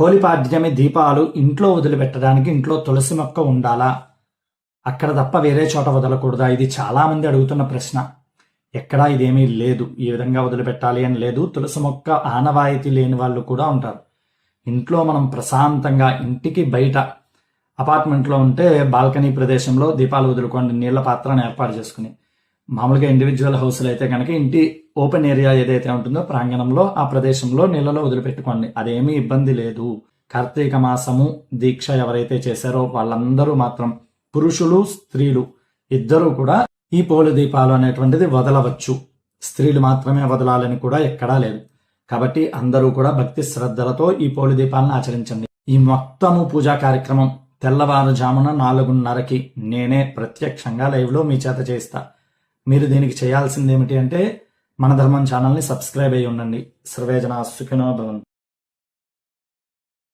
పోలిపాడ్యమి దీపాలు ఇంట్లో వదిలిపెట్టడానికి ఇంట్లో తులసి మొక్క ఉండాలా? అక్కడ తప్ప వేరే చోట వదలకూడదా? ఇది చాలామంది అడుగుతున్న ప్రశ్న. ఎక్కడా ఇదేమీ లేదు. ఈ విధంగా వదిలిపెట్టాలి అని లేదు. తులసి మొక్క ఆనవాయితీ లేని వాళ్ళు కూడా ఉంటారు. ఇంట్లో మనం ప్రశాంతంగా ఇంటికి బయట అపార్ట్మెంట్లో ఉంటే బాల్కనీ ప్రదేశంలో దీపాలు వదులుకోండి నీళ్ళ పాత్రను ఏర్పాటు చేసుకుని. మామూలుగా ఇండివిజువల్ హౌస్లు అయితే కనుక ఇంటి ఓపెన్ ఏరియా ఏదైతే ఉంటుందో ప్రాంగణంలో ఆ ప్రదేశంలో నీళ్ళలో వదిలిపెట్టుకోండి. అదేమీ ఇబ్బంది లేదు. కార్తీక మాసము దీక్ష ఎవరైతే చేశారో వాళ్ళందరూ మాత్రం పురుషులు స్త్రీలు ఇద్దరూ కూడా ఈ పోలి దీపాలు అనేటువంటిది వదలవచ్చు. స్త్రీలు మాత్రమే వదలాలని కూడా ఎక్కడా లేదు. కాబట్టి అందరూ కూడా భక్తి శ్రద్ధలతో ఈ పోలి దీపాలను ఆచరించండి. ఈ మొత్తము పూజా కార్యక్రమం తెల్లవారుజామున నాలుగున్నరకి నేనే ప్రత్యక్షంగా లైవ్లో మీ చేత చేస్తా మీరు దీనికి చేయాల్సింది ఏమిటి అంటే మన ధర్మం ఛానల్ని సబ్స్క్రైబ్ అయ్యి ఉండండి సర్వేజన సుఖినో భవంతు.